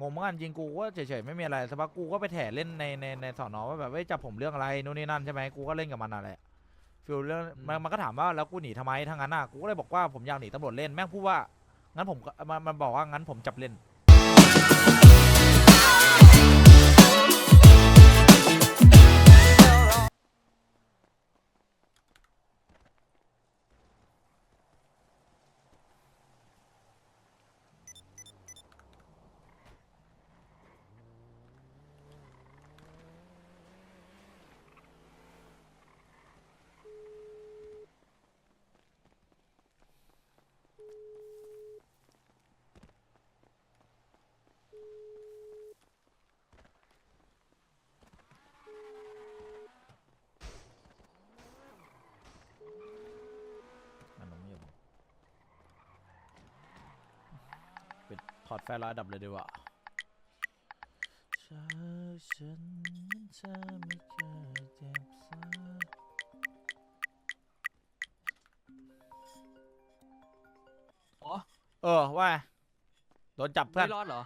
งงเหมือนกันจริงกูก็เฉยๆไม่มีอะไรสักพักกูก็ไปแถเล่นในในในสอนอว่าแบบเอ้ยจับผมเรื่องอะไรนู่นนี่นั่นใช่ไหมกูก็เล่นกับมันอะไรฟิลเรื่องมันมันก็ถามว่าแล้วกูหนีทำไมทั้งนั้นอะกูก็เลยบอกว่าผมอยากหนีตำรวจเล่นแม่งพูดว่างั้นผมก็มันมันบอกว่างั้นผมจับเล่น ปิดพอร์ตแฟร์ร้อยอันดับเลยดีกว่าเธอฉันเธอไม่เคยเจ็บซ้ำเออว่าไงโดนจับเพื่อนไม่รอดเหรอ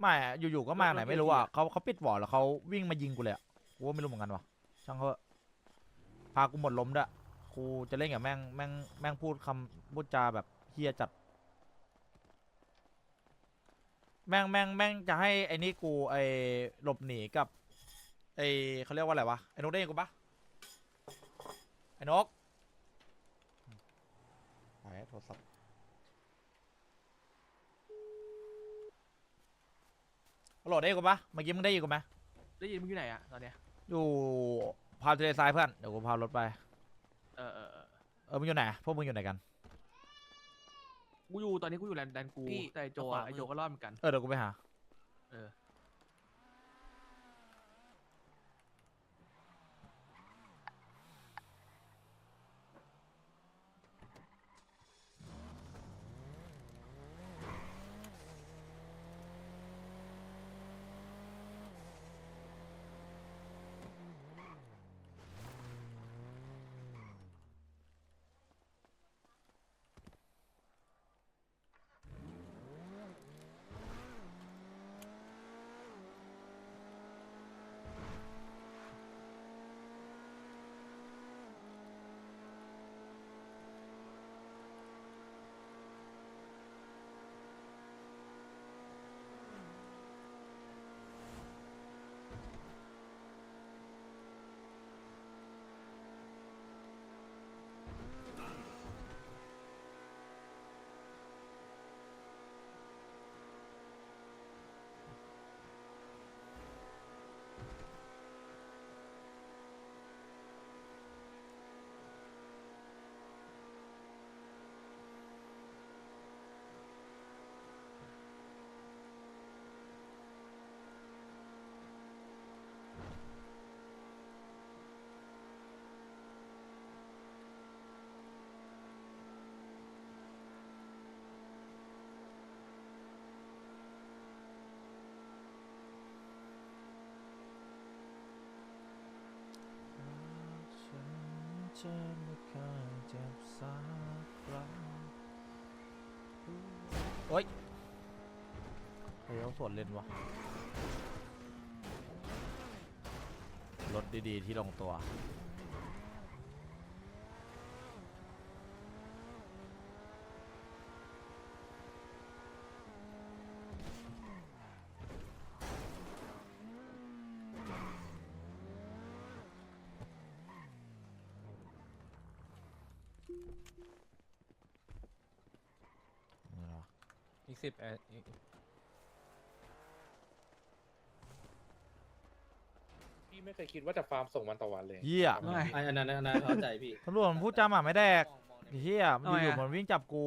ไม่อะอยู่ๆก็มาไหนรถไม่รู้อะเวทีอะเขาเขาปิดหวอแล้วเขาวิ่งมายิงกูเลยอะกูก็ไม่รู้เหมือนกันวะช่างเขาเถอะพากูหมดล้มด้วยกูจะเล่นกับแม่งแม่งแม่งพูดคำพูดจาแบบเฮียจัด แม่งแม่งแม่งจะให้ไอ้นี่กูไอ้หลบหนีกับไอ้เขาเรียกว่าอะไรวะไอ้นกได้ยินกูปะไอ้นกไอ้โทรศัพท์ฮัลโหลได้ยินกูปะเมื่อกี้มึงได้ยินกูไหมได้ยินมึงอยู่ไหนอะตอนเนี้ยอยู่พาวทะเลทรายเพื่อนเดี๋ยวกูพารถไป เออเออเออเออมึงอยู่ไหนพวกมึงอยู่ไหนกัน กูอยู่ตอนนี้กูอยู่แลนด์แดนกูพี่แต่ไอ้โจขวาอะไอมือโจก็รอดเหมือนกัน เออเดี๋ยวกูไปหา เออ ฉัน จะไม่เคยเจ็บสักครั้งโอ๊ยเฮ้ยเขาสวนเล่นวะรถดีๆที่ลงตัว หรออีกสิบเอ็ดอีกพี่ไม่เคยคิดว่าจะฟาร์มส่งวันต่อวันเลย เหี้ยไม่ อันนั้นอันนั้นเข้าใจพี่ ตำรวจมันพูดจาหมาไม่แดกเหี้ยมันทำไมอยู่อะๆมันวิ่งจับกู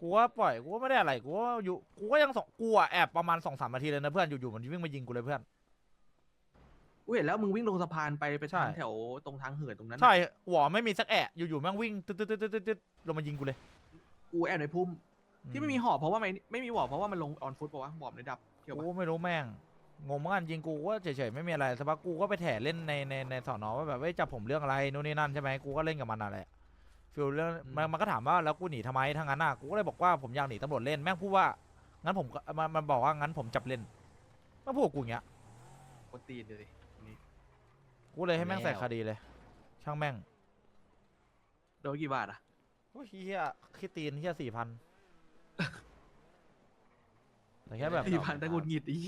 กูว่าปล่อย กูว่าไม่ได้อะไร กูว่าอยู่ กูก็ยังสองกูอะแอบประมาณสองสามนาทีเลยนะเพื่อน อยู่ๆมันวิ่งมายิงกูเลยเพื่อน กูเห็นแล้วมึงวิ่งลงสะพานไปไปใช่ทางแถวตรงทางเหินตรงนั้นน่ะใช่หัวไม่มีสักแอะอยู่ๆแม่งวิ่งตึ๊ดตึ๊ดตึ๊ดตึ๊ดตึ๊ดลงมายิงกูเลยกูแอบในพุ่มที่ไม่มีหอบเพราะว่าไม่ไม่มีหอบเพราะว่ามันลงออนฟุตปะวะหอบในดับเกี่ยวกูปะไม่รู้แม่งงงเหมือนกันจริงกูก็เฉยๆไม่มีอะไรสักพักกูก็ไปแถเล่นในในในสอนอว่าแบบเอ้ยจับผมเรื่องอะไรนู่นนี่นั่นใช่ไหมกูก็เล่นกับมันอะไรอะฟิลเรื่องมันมันก็ถามว่าแล้วกูหนีทำไมทั้งนั้นอะกูก็เลยบอกว่าผมอยากหนีตำรวจเล่นแม่งพูดว่างั้นผมก็มันมันบอกว่างั้นผมจับเล่นมาพูดกับกูอย่างเงี้ยกดตีนเลยนี่ กูเลยให้แม่งใส่แล้วคดีเลย ช่างแม่งโดนกี่บาทอะโอ้ยเฮียคิดตีนเฮียสี่พันแต่แค่แบบสี่พันแต่กุดหงิดอี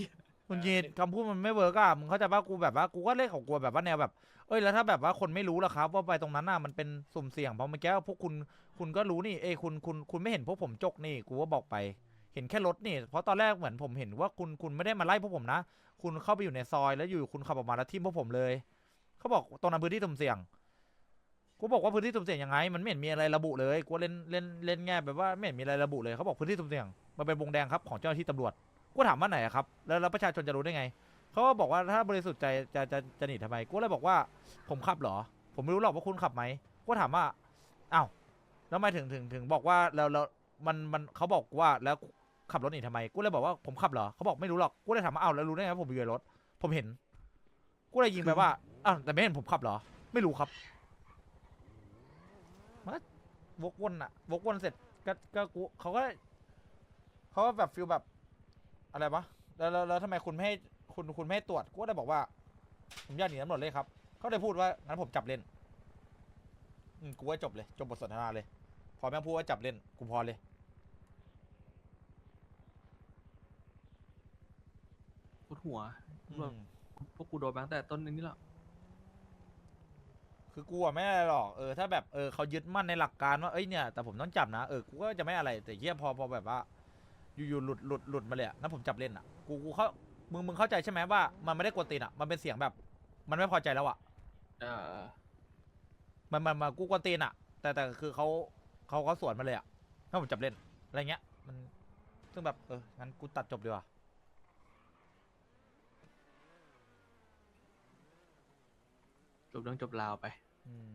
คุณยีนคำพูดมันไม่เวิร์กอะมึงเข้าใจป่ะกูแบบว่ากูก็เล่นของกูแบบว่าแนวแบบ เอ้ยแล้วถ้าแบบว่าคนไม่รู้ล่ะครับ ว่าไปตรงนั้นน่ะมันเป็นสุ่มเสี่ยงเพราะเมื่อกี้พวกคุณคุณก็รู้นี่เอ้ยคุณคุณคุณไม่เห็นพวกผมจกนี่กูก็บอกไป เห็นแค่รถนี่ เพราะตอนแรกเหมือนผมเห็นว่าคุณคุณไม่ได้มาไล่พวกผมนะ คุณเข้าไปอยู่ในซอยแล้วอยู่คุณขับออกมาแล้วทิ่มพวกผมเลย เขาบอกตรงนั้นพื้นที่สุ่มเสี่ยง กูบอกว่าพื้นที่สุ่มเสี่ยงยังไง มันไม่เห็นมีอะไรระบุเลยกูเล่นเล่นเล่นแง่แบบว่าไม่เห็นมีอะไรระบุเลยเขาบอกพื้นที่สุ่มเสี่ยงมันเป็นวงแดงครับของเจ้าหน้าที่ตำรวจกูถามว่าไหนอะครับแล้วแล้วประชาชนจะรู้ได้ไงเขาก็บอกว่าถ้าบริสุทธิ์ใจจะจะจะหนีทำไมกูเลยบอกว่าผมขับเหรอ ผมไม่รู้หรอกว่าคุณขับไหมกูถามว่าอ้าวแล้วทำไมถึงถึงถึงบอกว่าแล้วแล้วมันมันเขาบอกว่าแล้วขับรถหนีทำไม กูเลยบอกว่าผมขับเหรอเขาบอกไม่รู้หรอก กูเลยถามว่าอ้าวแล้วรู้ได้ไงว่าผมอยู่ในรถ ผมเห็น กูเลยยิงไปว่า อ้าวแต่ไม่เห็นผมขับเหรอ ไม่รู้ครับมันก็วกวนอะวกวนเสร็จก็ก็กูเขาก็เขาก็แบบฟิลแบบ อะไรวะแล้วแล้วแล้วทำไมคุณไม่ให้คุณคุณไม่ให้ตรวจกูก็ได้บอกว่า ผมอยากหนีตำรวจเลยครับ เขาได้พูดว่างั้นผมจับเล่นอืมกูว่าจบเลย จบบทสนทนาเลย พอแม่งพูดว่าจับเล่นกูพอเลย ปวดหัวอืม พวกกูโดนมาตั้งแต่ต้นนี้แล้ว คือกูอะไม่อะไรหรอกเออถ้าแบบเออเขายึดมั่นในหลักการว่าเอ้ยเนี่ยแต่ผมต้องจับนะเออกูก็จะไม่อะไรแต่เฮียพอพอแบบว่า อยู่ๆหลุดหลุดหลุดมาเลยอะงั้นผมจับเล่นอะกูกูเขามึงมึงเข้าใจใช่ไหมว่ามันไม่ได้กวนตีนอะมันเป็นเสียงแบบ มันไม่พอใจแล้วอะเออมันมันมากูกวนตีนอะแต่แต่คือเขาเขาเขาสวนมาเลยอะถ้าผมจับเล่นอะไรเงี้ย มันซึ่งแบบเอองั้นกูตัดจบดีกว่าจบเรื่องจบราวไปอืม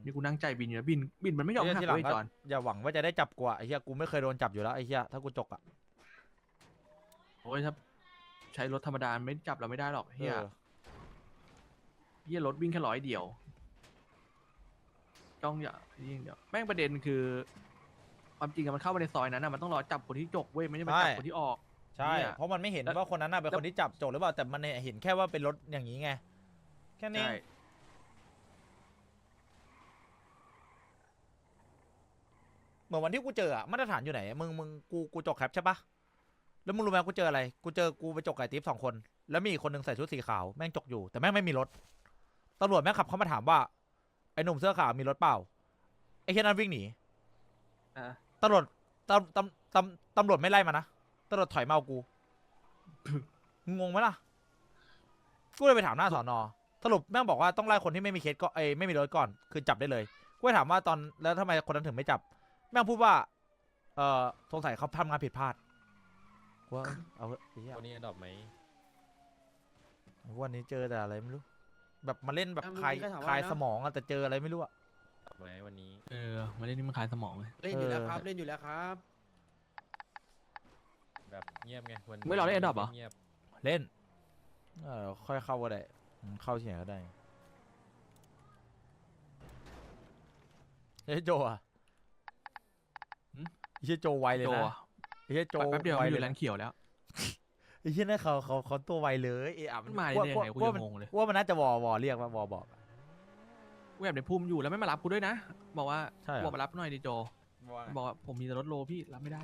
นี่กูนั่งใจบินอยู่นะบินบินมันไม่ยอมเหี้ยหักทีหลังเลยก็จอนอย่าหวังว่าจะได้จับกูอะไอ้เหี้ยกูไม่เคยโดนจับอยู่แล้วไอ้เหี้ยถ้ากูจกอะโอ้ยถ้าใช้รถธรรมดาไม่จับเราไม่ได้หรอกเฮียเออเฮียรถวิ่งแค่ร้อยเดียวจ้องอย่ายิ่งเดียวแม่งประเด็นคือ ความจริงอะมันเข้ามาในซอยนั้นอะมันต้องรอจับคนที่จกเว้ยไม่ใช่มาจับคนที่ออกใช่เนี่ยเพราะมันไม่เห็นแล้วว่าคนนั้นน่ะเป็นแล้วคนที่จับจกหรือเปล่าแต่มันเห็นแค่ว่าเป็นรถอย่างนี้ไงแค่นี้ ใช่ เห มือนวันที่กูเจออะมาตรฐานอยู่ไหนมึงมึงกูกูจกแคปใช่ปะแล้วมึงรู้ไหมกูเจออะไร กูเจอกูไปจกไก่ติ๊บสองคน แล้วมีอีกคนหนึ่งใส่ชุดสีขาวแม่งจกอยู่แต่แม่งไม่มีรถตำรวจแม่งขับเข้ามาถามว่าไอ้หนุ่มเสื้อขาวมีรถเปล่าไอ้เฮียนั้นวิ่งหนีอะตำรวจตำตำตำตำรวจไม่ไล่มานะตำรวจถอยมาเอากู งงไหมล่ะ กูเลยไปถามหน้าสอนอสรุปแม่งบอกว่าต้องไล่คนที่ไม่มีเคสก็เอ้ยไม่มีรถก่อน คือจับได้เลย กูเลยถามว่าตอนแล้วทำไมคนนั้นถึงไม่จับ แม่งพูดว่า เออสงสัยเขาทำงานผิดพลาดกูว่าเอาเถอะไอ้เหี้ยวันนี้ดอกไหมวันนี้เจอแต่อะไรไม่รู้ แบบมาเล่นแบบอะคลายมึงก็ถามว่าคลายนะ สมองอะแต่เจออะไรไม่รู้อะ ดอกไหมวันนี้ เออมาเล่นนี่มันคลายสมองเลยเล่นอยู่แล้วเออครับ เล่นอยู่แล้วครับ แบบเงียบไงวันไม่รอเล่น Adopt เหรอ เงียบเล่นเออค่อยเข้าก็ได้อืมเข้าที่ไหนก็ได้เฮ้ยโจอะหึไอ้ เหี้ยโจไวเลยโจนะอะไอ้เหี้ยโจแป๊บเดียวไวมันอเลยู่ยแลนะนด์เขียวแล้วไอ้เหี้ยนั่นเขาเขาเขาตัวไวเลยเอะอะมันมาได้ว่ายังไงกูว่ายังมันงงเลยว่ามันน่าจะวอวอเรียกว่าวอบอกกูแอบในภูมิอยู่แล้วไม่มารับกูด้วยนะ บอกว่าใช่เหรอบอกมารับหน่อยดิโจ บอกว่าผมมีแต่รถโลพี่รับไม่ได้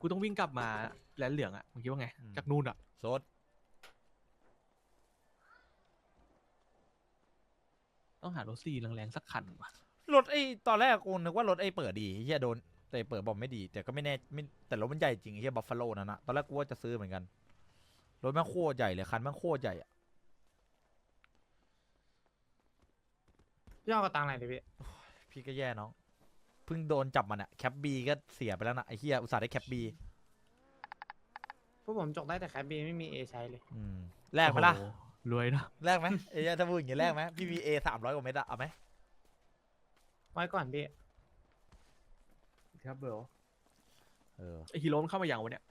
กูต้องวิ่งกลับมาแลนด์เหลืองอะมึงคิดว่าไง จากนู่นอะโซดต้องหารถซีแรงๆสักคันว่ะ รถไอ้ตอนแรกกูนึกว่ารถไอ้เปิดดีไอ้เหี้ยโดนแต่เปิดบอกไม่ดี แต่ก็ไม่แน่ไม่แต่รถมันใหญ่จริงไอ้เหี้ยบัฟฟาโลนั่นนะตอนแรกกูว่าจะซื้อเหมือนกันรถแม่งโคตรใหญ่เลยคันแม่งโคตรใหญ่อะพี่เอากระตังไหนดิพี่พี่ก็แย่น้องเพิ่งโดนจับมันอะแคปบีก็เสียไปแล้วนะไอ้เหี้ยอุตส่าห์ได้แคปบีพวกผมจกได้แต่แคปบีไม่มีเอใช้เลย อืมแลกไหมล่ะโอ้โหรวยนะแลกไหมไอ้เหี้ยถ้าพูดอย่างงี้แลกไหมพี่มีเอสามร้อยกว่าเมตรอะเอาไหม ไว้ก่อนพี่ครับเบลเออไอฮีโร่มันเข้ามาอย่างวันเนี้ย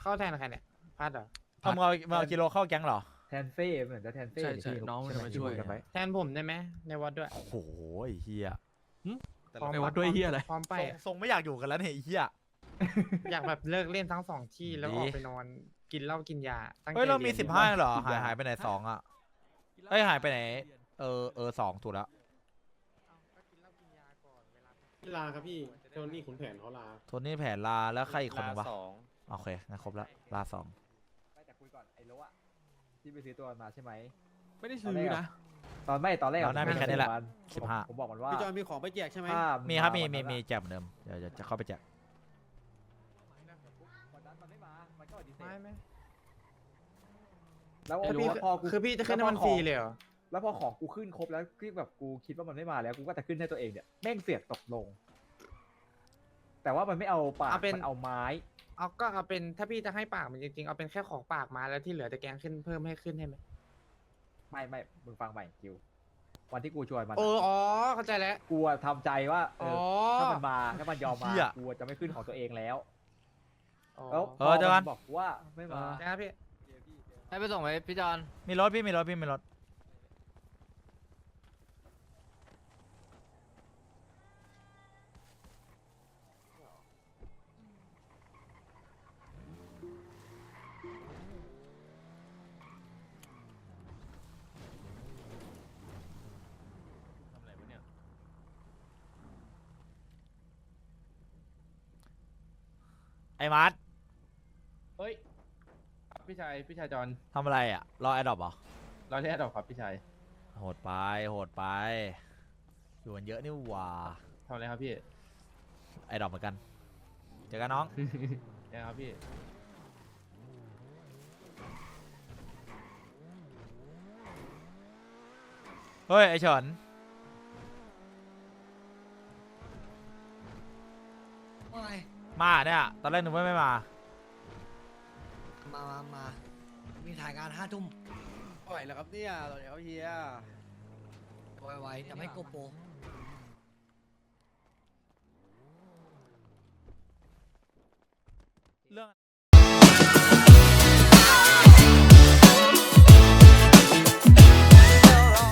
เข้าแทนใครเนี่ยพลาดเหรอเอามึงเอามึงเอากิโลเข้าแก๊งเหรอ แทนเฟ่เหมือนจะแทนเฟ่ใช่นี่ใช่พี่น้องมันใไหจะมาช่วยที่คุกันไว้แทนผมได้ไหมในวัดด้วยโอ้โหไอ้เหี้ยหึแต่พร้อมไปวัดด้วยเฮียอะไร พร้อมไปทรงอะทรงไม่อยากอยู่กันแล้วเนี่ยไอ้เหี้ยอยากแบบเลิกเล่นทั้งสองที่แล้วดีออกไปนอนกินเหล้ากินยาตั้งใจเฮ้ยเรามียนสิดีบกห้าว่าเหรอหายหายไปไหนสองอะเอ้ยหายไปไหน เออเออสองถูกแล้ว ก็กินเหล้ากินยาก่อนเวลา พี่ลาครับพี่โทนี่ขุนแผนเขาลา โทนี่แผนลาแล้วใครอีกคนหนึงวะลาสองโอเคงั้นครบแล้วลาสองไม่แต่คุยก่อนไอ้โลอะที่ไปซื้อตัวมันมาใช่ไหม ไม่ได้ซื้อนะ ตอนไม่ตอนแรกอะเราน่ามีแค่นี้แหละผมสิบห้าผมบอกมันว่าพี่จอยมีของไปแจกใช่ไหมถ้ามีครับมีวันมีนั้นมีอะแจกเหมือนเดิมเดี๋ยวเดี๋ยวจะเข้าไปแจกวันนั้นมันไม่มามันก็ปฏิเสไม่ธไม่แล้วคือพี่พอกูคือพี่จะขึ้นให้มันแล้วพอฟรีของเลยเหรอ แล้วพอของกูขึ้นครบแล้วคือแบบกูคิดว่ามันไม่มาแล้วกูก็จะขึ้นให้ตัวเองเนี่ยแม่งเสียกตกลง แต่ว่ามันไม่เอาปากเอาเป็น มันเอาไม้ เอาก็เอาเป็นถ้าพี่จะให้ปากมันจริงๆเอาเป็นแค่ของปากมาแล้วที่เหลือแต่แกงขึ้นเพิ่มให้ขึ้นให้ไหมไม่ไม่มึงฟังใหม่คิว วันที่กูชวนมันโอ้อะอ๋อเข้าใจแล้วกูอะทำใจว่าเออ๋ออถ้ามันมาถ้ามันยอมมาเหี้ยกูจะไม่ขึ้นของตัวเองแล้วอ๋อแล้วเออเจอกันพมันบอกว่าไม่มา นะพี่ ให้ไปส่งไหมพี่จอนมีรถพี่มีรถพี่มีรถ ทำอะไรวะเนี่ย ไอ้มาร์ทเฮ้ยครับพี่ชายพี่ชายจอนทำอะไรอะ รอแอดดอปเหรอเราเรียกดอกครับพี่ชายโหดไป โหดไป อยู่กันเยอะนี่หว่าทำอะไรครับพี่ ไอ้ดอกเหมือนกัน เจอกันน้อง ยังครับพี่เฮ้ย ไอ้เฉินว่าไง มาเนี่ย ตอนแรกนึกว่าไม่มา มามามามีถ่ายงานห้าทุ่มไหวแล้วครับเนี่ยตอนนี้เขาเฮียไวๆแต่ไม่โกโปร